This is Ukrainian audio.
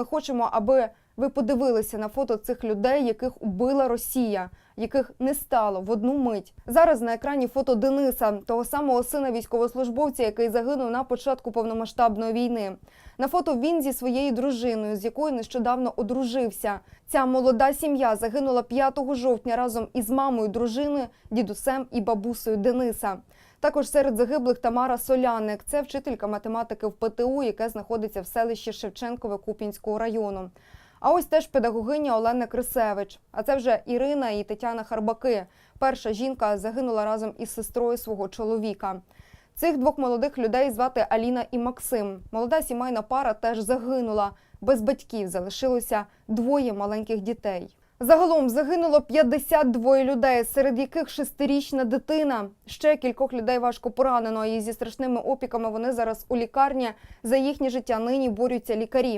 Ми хочемо, аби ви подивилися на фото цих людей, яких убила Росія, яких не стало в одну мить. Зараз на екрані фото Дениса, того самого сина військовослужбовця, який загинув на початку повномасштабної війни. На фото він зі своєю дружиною, з якою нещодавно одружився. Ця молода сім'я загинула 5 жовтня разом із мамою, дружиною, дідусем і бабусею Дениса. Також серед загиблих Тамара Соляник. Це вчителька математики в ПТУ, яке знаходиться в селищі Шевченкове Купінського району. А ось теж педагогиня Олена Крисевич. А це вже Ірина і Тетяна Харбаки. Перша жінка загинула разом із сестрою свого чоловіка. Цих двох молодих людей звати Аліна і Максим. Молода сімейна пара теж загинула. Без батьків залишилося двоє маленьких дітей. Загалом загинуло 52 людей, серед яких шестирічна дитина. Ще кількох людей важко поранено. І зі страшними опіками вони зараз у лікарні. За їхнє життя нині борються лікарі.